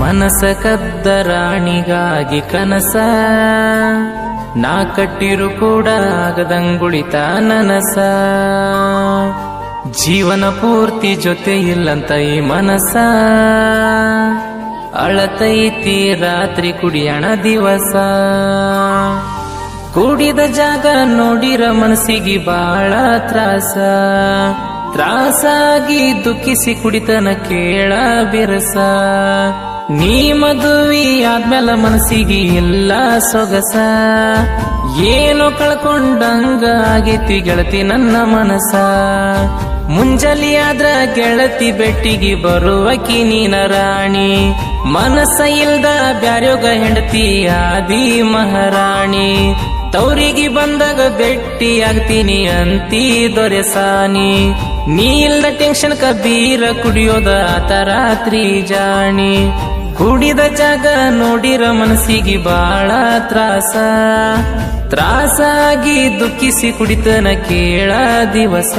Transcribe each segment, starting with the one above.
ಮನಸ ಕದ್ದ ರಾಣಿಗಾಗಿ ಕನಸ. ನಾ ಕಟ್ಟಿರು ಕೂಡ ಆಗದಂಗುಳಿತ ನನಸ. ಜೀವನ ಪೂರ್ತಿ ಜೊತೆ ಇಲ್ಲಂತ ಈ ಮನಸ. ಅಳತೈತಿ ರಾತ್ರಿ ಕುಡಿಯಣ ದಿವಸ. ಕೂಡಿದ ಜಾಗ ನೋಡಿರ ಮನಸ್ಸಿಗೆ ಬಾಳ ತ್ರಾಸ. ತ್ರಾಸಾಗಿ ದುಃಖಿಸಿ ಕುಡಿತನ ಕೇಳ ಬಿರಸ. ನೀ ಮದುವಿ ಆದ್ಮೇಲೆ ಮನಸ್ಸಿಗೆ ಎಲ್ಲ ಸೊಗಸ. ಏನು ಕಳ್ಕೊಂಡಂಗ ಆಗೈತಿ ಗೆಳತಿ ನನ್ನ ಮನಸ. ಮುಂಜಲಿ ಆದ್ರ ಗೆಳತಿ ಬೆಟ್ಟಿಗೆ ಬರುವಕಿ ನೀನ ರಾಣಿ. ಮನಸ್ಸ ಇಲ್ದ ಬ್ಯಾರ್ಯೋಗ ಹೆಂಡತಿ ಆದಿ ಮಹಾರಾಣಿ. ತೌರಿಗೆ ಬಂದಾಗ ಬೆಟ್ಟಿ ಆಗ್ತೀನಿ ಅಂತಿ ದೊರೆಸಾನಿ ನೀ ಇಲ್ದ ಟೆನ್ಷನ್ ಕಬೀರ ಕುಡಿಯೋದ ಆತ ರಾತ್ರಿ ಜಾಣಿ. ಕುಡಿದ ಜಾಗ ನೋಡಿರ ಮನಸ್ಸಿಗೆ ಬಾಳ ತ್ರಾಸ. ತ್ರಾಸಾಗಿ ದುಃಖಿಸಿ ಕುಡಿತನ ಕೇಳ ದಿವಸ.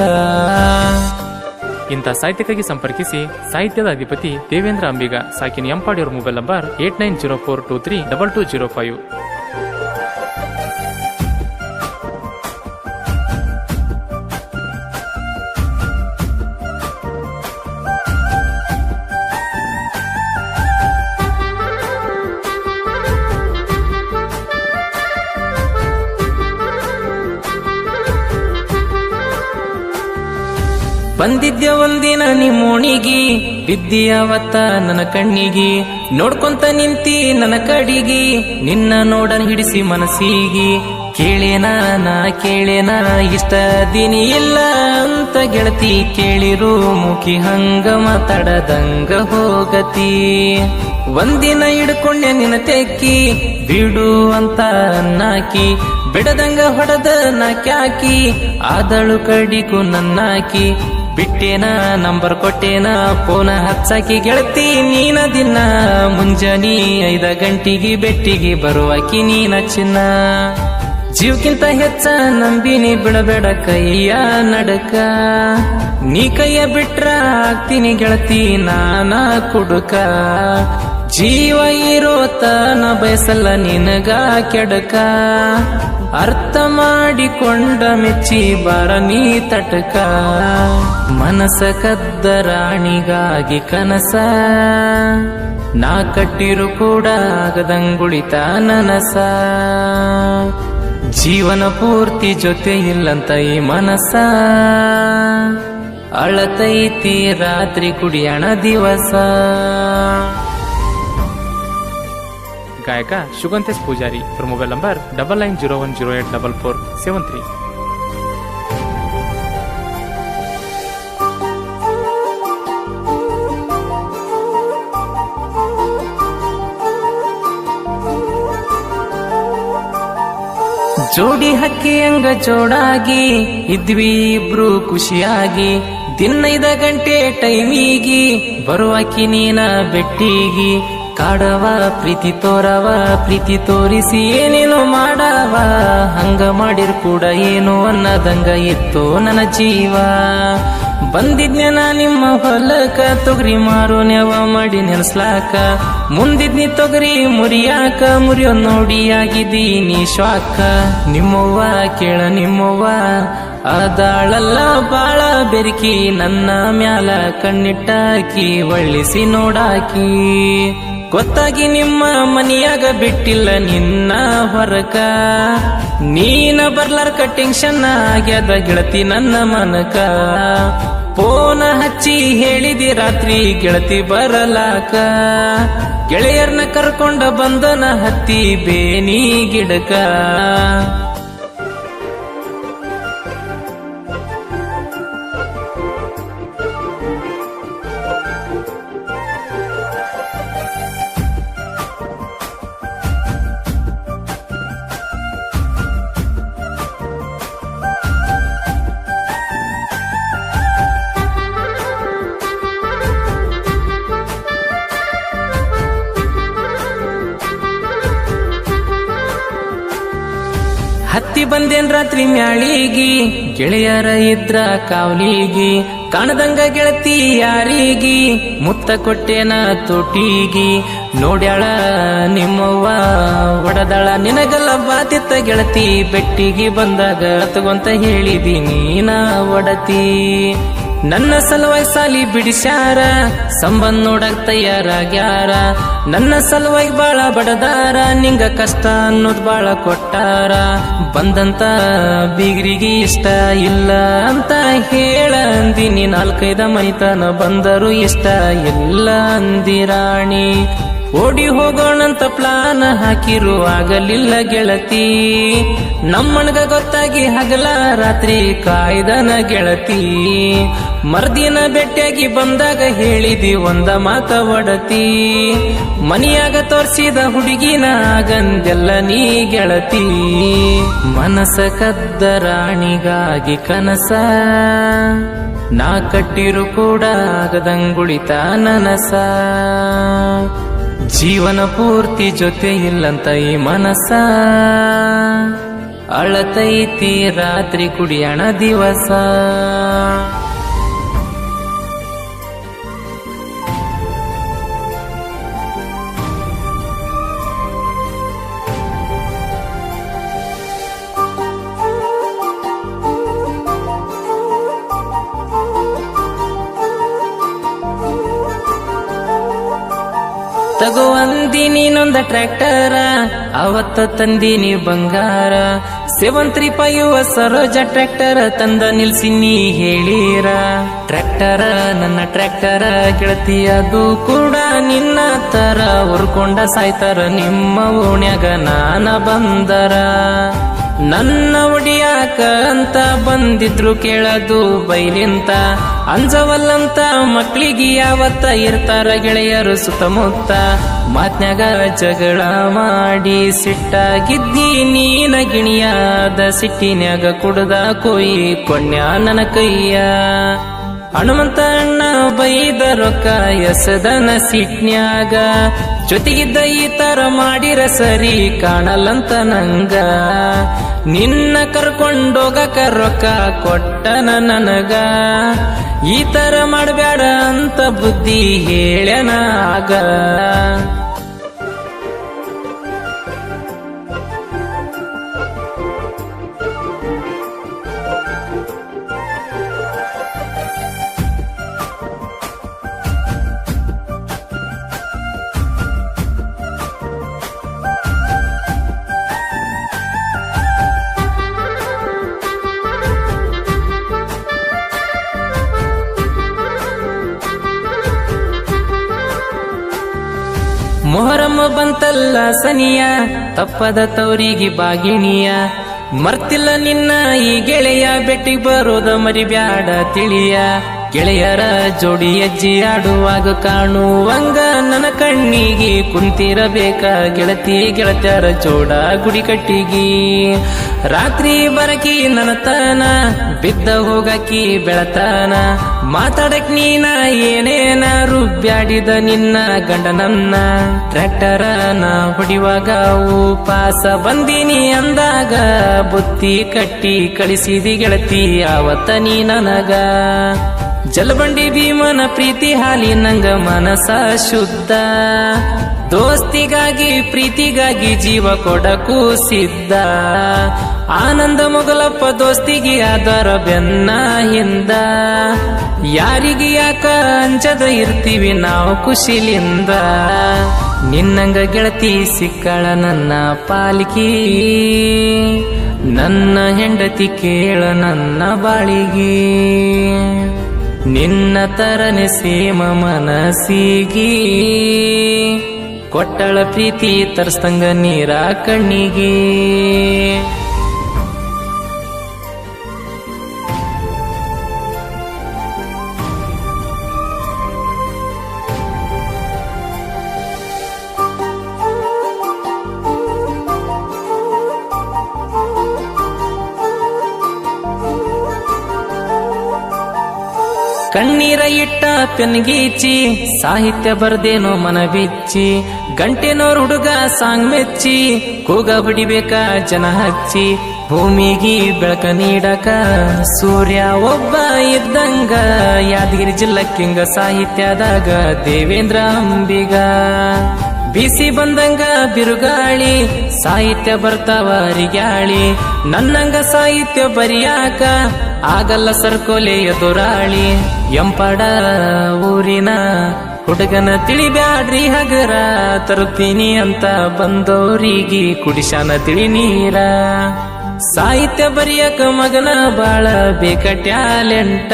ಇಂಥ ಸಾಹಿತ್ಯಕ್ಕಾಗಿ ಸಂಪರ್ಕಿಸಿ ಸಾಹಿತ್ಯದ ಅಧಿಪತಿ ದೇವೇಂದ್ರ ಅಂಬಿಗ, ಸಾಕಿನ ಎಂಪಾಡಿಯವರ mobile number eight nine zero four two three double two zero five. ಬಂದಿದ್ಯ ಒಂದಿನ ನಿಮ್ಮೋಣಿಗಿ ಬಿದ್ದಿಯಾವತ್ತ ನನ್ನ ಕಣ್ಣಿಗಿ. ನೋಡ್ಕೊಂತ ನಿಂತಿ ನನ್ನ ಕಡಿಗಿ, ನಿನ್ನ ನೋಡನ್ ಹಿಡಿಸಿ ಮನಸ್ಸಿಗಿ. ಕೇಳೇನ ನಾ ಕೇಳೇನ, ಇಷ್ಟ ದಿನಿ ಇಲ್ಲ ಅಂತ ಗೆಳತಿ ಕೇಳಿರು ಮುಖಿ ಹಂಗ ಮಾತಾಡದಂಗ ಹೋಗತಿ. ಒಂದಿನ ಹಿಡ್ಕೊಂಡೆ ನಿನ್ನ ತೆಕ್ಕಿ, ಬಿಡು ಅಂತ ನಾಕಿ ಬಿಡದಂಗ ಹೊಡೆದ ನಾಕ್ಯಾಕಿ, ಆದಳು ಕಡಿಕು ನನ್ನಾಕಿ. ಬಿಟ್ಟೇನ, ನಂಬರ್ ಕೊಟ್ಟೇನ, ಫೋನ ಹಚ್ಚಾಕಿ ಗೆಳತಿ ನೀನ ದಿನ. ಮುಂಜಾನಿ ಐದ ಗಂಟಿಗೆ ಬೆಟ್ಟಿಗೆ ಬರುವಾಕಿ ನೀನ ಚಿನ್ನ. ಜೀವಕ್ಕಿಂತ ಹೆಚ್ಚ ನಂಬಿನಿ ಬಿಡಬೇಡ ಕೈಯ ನಡಕ. ನೀ ಕೈಯ ಬಿಟ್ರ ಆಗ್ತೀನಿ ಗೆಳತಿ, ನಾನ ಕುಡುಕ. ಜೀವ ಇರೋ ತನ ಬಯಸಲ್ಲ ನಿನಗ ಕೆಡಕ. ಅರ್ಥ ಮಾಡಿಕೊಂಡ ಮೆಚ್ಚಿ ಬರ ನೀ ತಟಕ. ಮನಸ ಕದ್ದ ರಾಣಿಗಾಗಿ ಕನಸ. ನಾ ಕಟ್ಟಿರು ಕೂಡ ಆಗದಂಗುಳಿತ ನನಸ. ಜೀವನ ಪೂರ್ತಿ ಜೊತೆ ಇಲ್ಲಂತ ಈ ಮನಸ. ಅಳತೈತಿ ರಾತ್ರಿ ಕುಡಿಯಣ ದಿವಸ. ಗಾಯಕ ಶುಗಂತೇಶ್ ಪೂಜಾರಿ. ಇವರ mobile number double nine zero one zero eight double four seven three ಜೋಡಿ ಹಕ್ಕಿ ಅಂಗ ಜೋಡಾಗಿ, ಇದ್ವಿ ಇಬ್ರು ಖುಷಿಯಾಗಿ. ದಿನೈದ ಗಂಟೆ ಟೈಮಿಗಿ, ಬರುವಾಕಿ ನೀನ ಬೆಟ್ಟಿಗಿ. ಕಾಡವ, ಪ್ರೀತಿ ತೋರವ, ಪ್ರೀತಿ ತೋರಿಸಿ ಏನೇನು ಮಾಡವ. ಹಂಗ ಮಾಡಿರ್ ಕೂಡ ಏನು ಅನ್ನದಂಗ ಇತ್ತು ನನ್ನ ಜೀವ. ಬಂದಿದ್ನೆ ನಾ ನಿಮ್ಮ ಹೊಲಕ, ತೊಗರಿ ಮಾರು ನೆವ ಮಾಡಿ ನೆನ್ಸ್ಲಾಕ ಮುಂದಿದ್ನಿ ತೊಗರಿ ಮುರಿಯಾಕ ಮುರಿಯೋ ನೋಡಿ ಆಗಿದ್ದೀನಿ ಶ್ವಾಕ. ನಿಮ್ಮವ್ವ, ಕೇಳ ನಿಮ್ಮವ್ವ, ಅದಾಳಲ್ಲ ಬಾಳ ಬೆರಕಿ, ನನ್ನ ಮ್ಯಾಲ ಕಣ್ಣಿಟ್ಟಾಕಿ ಒಳ್ಳಿಸಿ ನೋಡಾಕಿ. ಗೊತ್ತಾಗಿ ನಿಮ್ಮ ಮನಿಯಾಗ ಬಿಟ್ಟಿಲ್ಲ ನಿನ್ನ ಹೊರಕ. ನೀನ ಬರ್ಲಾರ್ಕ ಟೆನ್ಷನ್ ಆಗ್ಯದ ಗೆಳತಿ ನನ್ನ ಮನಕ. ಫೋನ ಹಚ್ಚಿ ಹೇಳಿದಿ ರಾತ್ರಿ ಗೆಳತಿ ಬರಲಾಕ. ಗೆಳೆಯರ್ನ ಕರ್ಕೊಂಡ ಬಂದನ ಹತ್ತಿ ಬೇನಿ ಗಿಡಕ. ರಾತ್ರಿ ಮ್ಯಾಳಿಗಿ, ಗೆಳೆಯರ ಇದ್ರ ಕಾವಲಿಗಿ, ಕಾಣದಂಗ ಗೆಳತಿ ಯಾರಿಗಿ, ಮುತ್ತ ಕೊಟ್ಟೇನ ತೊಟ್ಟಿಗಿ, ನೋಡ್ಯಾಳ ನಿಮ್ಮವ್ವ ಒಡದಾಳ, ನಿನಗಲ್ಲ ಬಾತಿತ್ತ ಗೆಳತಿ, ಬೆಟ್ಟಿಗೆ ಬಂದಾಗ ತಗೊಂತ ಹೇಳಿದಿ ನೀನ ಒಡತಿ. ನನ್ನ ಸಲುವಾಗಿ ಸಾಲಿ ಬಿಡಿಸ್ಯಾರ, ಸಂಬಂಧ ನೋಡಕ್ ತಯಾರಾಗ್ಯಾರ. ನನ್ನ ಸಲುವಾಗಿ ಬಾಳ ಬಡದಾರ, ನಿಂಗ ಕಷ್ಟ ಅನ್ನೋದ್ ಬಾಳ ಕೊಟ್ಟಾರ. ಬಂದಂತ ಬೀಗ್ರಿಗೆ ಇಷ್ಟ ಇಲ್ಲ ಅಂತ ಹೇಳ ಅಂದಿನಿ ನಾಲ್ಕೈದ ಮೈತನ ಬಂದರು ಇಷ್ಟ ಇಲ್ಲ ಅಂದಿರಾಣಿ. ಓಡಿ ಹೋಗೋಣಂತ ಪ್ಲಾನ್ ಹಾಕಿರು ಆಗಲಿಲ್ಲ ಗೆಳತಿ. ನಮ್ಮಣ್ಗ ಗೊತ್ತಾಗಿ ಹಗಲ ರಾತ್ರಿ ಕಾಯ್ದನ ಗೆಳತಿ. ಮರ್ದಿನ ಬೆಟ್ಟಿಯಾಗಿ ಬಂದಾಗ ಹೇಳಿದಿ ಒಂದ ಮಾತ ಒಡತಿ. ಮನಿಯಾಗ ತೋರ್ಸಿದ ಹುಡುಗಿನ ಆಗಂದೆಲ್ಲ ನೀ ಗೆಳತಿ. ಮನಸ ಕದ್ದ ರಾಣಿಗಾಗಿ ಕನಸ. ನಾ ಕಟ್ಟಿರು ಕೂಡ ಆಗದಂಗುಳಿತ ನನಸ. ಜೀವನ ಪೂರ್ತಿ ಜೊತೆ ಇಲ್ಲಂತ ಈ ಮನಸ. ಅಳತೈತಿ ರಾತ್ರಿ ಕುಡಿಯಣ ದಿವಸ. ಅಂದಿ ನೀನೊಂದ ಟ್ರ್ಯಾಕ್ಟರ, ಅವತ್ತ ತಂದಿನಿ ಬಂಗಾರ. ಸೆವೆನ್ ತ್ರೀ ಸರೋಜ ಟ್ರ್ಯಾಕ್ಟರ್, ತಂದ ನಿಲ್ಸಿ ನೀ ಹೇಳಿರ. ಟ್ರ್ಯಾಕ್ಟರ, ನನ್ನ ಟ್ರ್ಯಾಕ್ಟರ ಗೆಳತಿ ಅದು ಕೂಡ ನಿನ್ನ ತರ. ಉರ್ಕೊಂಡ ಸಾಯ್ತಾರ ನಿಮ್ಮ ಓಣ್ಯಾಗ ನಾನ ಬಂದರ. ನನ್ನ ಒಡಿಯಾಕ ಅಂತ ಬಂದಿದ್ರು ಕೇಳದು ಬೈಲಿಂತ. ಅಂಜವಲ್ಲಂತ ಮಕ್ಳಿಗೆ ಯಾವತ್ತ ಇರ್ತಾರ ಗೆಳೆಯರು ಸುತ್ತಮುತ್ತ? ಮಾತ್ನ್ಯಾಗ ಜಗಳ ಮಾಡಿ ಸಿಟ್ಟಾಗಿದ್ದಿ ನೀನ ಗಿಣಿಯಾದ ಸಿಟ್ಟಿನ್ಯಾಗ ಕುಡ್ದ ಕೊಯ್ ಕೊಣ್ಯ ನನ್ನ ಕೈಯ. ಹನುಮಂತ ಅಣ್ಣ ಬೈದ ರೊಕ್ಕ ಎಸದನ ಸಿಟ್ನ್ಯಾಗ. ಜೊತೆಗಿದ್ದ ಈ ತರ ಮಾಡಿರ ಸರಿ ಕಾಣಲಂತ ನಂಗ. ನಿನ್ನ ಕರ್ಕೊಂಡೋಗಕ ರೊಕ್ಕ ಕೊಟ್ಟನ ನನಗ. ಈ ತರ ಮಾಡಬೇಡ ಅಂತ ಬುದ್ಧಿ ಹೇಳ್ಯನ ಆಗ. ಮೊಹರಮ್ಮ ಬಂತಲ್ಲ ಸನಿಯ ತಪ್ಪದ ತವರಿಗೆ ಬಾಗಿಣಿಯ ಮರ್ತಿಲ್ಲ ನಿನ್ನ ಈ ಗೆಳೆಯ ಬೆಟ್ಟಿಗೆ ಬರೋದ ಮರಿಬ್ಯಾಡ ತಿಳಿಯ. ಗೆಳೆಯರ ಜೋಡಿ ಹೆಜ್ಜೆ ಆಡುವಾಗ ಕಾಣುವಂಗ ನನ್ನ ಕಣ್ಣಿಗೆ ಕುಂತಿರಬೇಕ. ಗೆಳತಿ ಗೆಳತ್ಯರ ಜೋಡ ಗುಡಿ ಕಟ್ಟಿಗಿ ರಾತ್ರಿ ಬರಕಿ ನನತನ ಬಿದ್ದ ಹೋಗಕಿ ಬೆಳತನ. ಮಾತಾಡಕ್ ನೀನ ಏನೇನ ರುಬ್ಬ್ಯಾಡಿದ ನಿನ್ನ ಗಂಡನನ್ನ. ನಾ ಹೊಡಿವಾಗ ಉಪಾಸ ಬಂದಿನಿ ಅಂದಾಗ ಬುತ್ತಿ ಕಟ್ಟಿ ಕಳಿಸಿದಿ ಗೆಳತಿ, ಆವತ್ತ ನೀ ನನಗ. ಜಲಬಂಡಿ ಭೀಮನ ಪ್ರೀತಿ ಹಾಲಿ ನಂಗ ಮನಸ ಶುದ್ಧ. ದೋಸ್ತಿಗಾಗಿ, ಪ್ರೀತಿಗಾಗಿ ಜೀವ ಕೊಡಕು ಸಿದ್ಧ. ಆನಂದ ಮೊಗಲಪ್ಪ ದೋಸ್ತಿಗೆ ಅದರ ಬೆನ್ನ ಹಿಂದ. ಯಾರಿಗೆ ಯಾಕ ಅಂಜದ ಇರ್ತೀವಿ ನಾವು ಖುಷಿಲಿಂದ ನಿನ್ನಂಗ ಗೆಳತಿ ಸಿಕ್ಕಳ ನನ್ನ ಪಾಲಿಕೆ. ನನ್ನ ಹೆಂಡತಿ ಕೇಳ ನನ್ನ ಬಾಳಿಗೆ. ನಿನ್ನ ತರನೆ ಸೇಮ ಮನಸಿಗಿ ಕೊಟ್ಟಳ ಪ್ರೀತಿ ತರ್ಸ್ತಂಗ ನೀರ ಕಣ್ಣಿಗೆ. ಕಣ್ಣೀರ ಇಟ್ಟ ಪೆನ್ಗೀಚಿ, ಸಾಹಿತ್ಯ ಬರ್ದೇನೋ ಮನ ಬಿಚ್ಚಿ ಗಂಟೆನೋರ್ ಹುಡುಗ ಸಾಂಗ್ ಮೆಚ್ಚಿ, ಕೂಗ ಬಿಡಿಬೇಕ ಜನ ಹಚ್ಚಿ, ಭೂಮಿಗಿ ಬೆಳಕ ನೀಡಕ ಸೂರ್ಯ ಒಬ್ಬ ಇದ್ದಂಗ, ಯಾದಗಿರಿ ಜಿಲ್ಲಕ್ಕಿಂಗ ಸಾಹಿತ್ಯದಾಗ ದೇವೇಂದ್ರ ಅಂಬಿಗ. ಬಿಸಿ ಬಂದಂಗ ಬಿರುಗಾಳಿ, ಸಾಹಿತ್ಯ ಬರ್ತಾವ ಗಾಳಿ ನನ್ನಂಗ ಸಾಹಿತ್ಯ ಬರಿಯಾಕ ಆಗಲ್ಲ ಸರ್ಕೋಲೆ ಎದುರಾಳಿ ಎಂಪಡ ಊರಿನ ಹುಡುಗನ ತಿಳಿಬ್ಯಾಡ್ರಿ ಹಗರ, ತರುತ್ತೀನಿ ಅಂತ ಬಂದೋರಿಗೆ ಕುಡಿಶಾನ ತಿಳಿ ನೀರ. ಸಾಹಿತ್ಯ ಬರಿಯಕ ಮಗನ ಬಾಳ ಬೇಕ ಟ್ಯಾಲೆಂಟ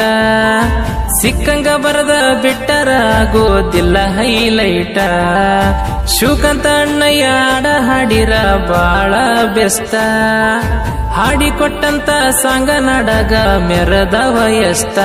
ಸಿಕ್ಕಂಗ ಬರದ ಬಿಟ್ಟರ ಆಗೋದಿಲ್ಲ ಹೈಲೈಟ. ಶುಕಂತ ಅಣ್ಣಯ್ಯ ಹಾಡ ಹಾಡಿರ ಬಾಳ ಬೆಸ್ತ. ಹಾಡಿಕೊಟ್ಟಂತ ಸಾಂಗ ನಾಡಗ ಮೆರದ ಎಷ್ಟ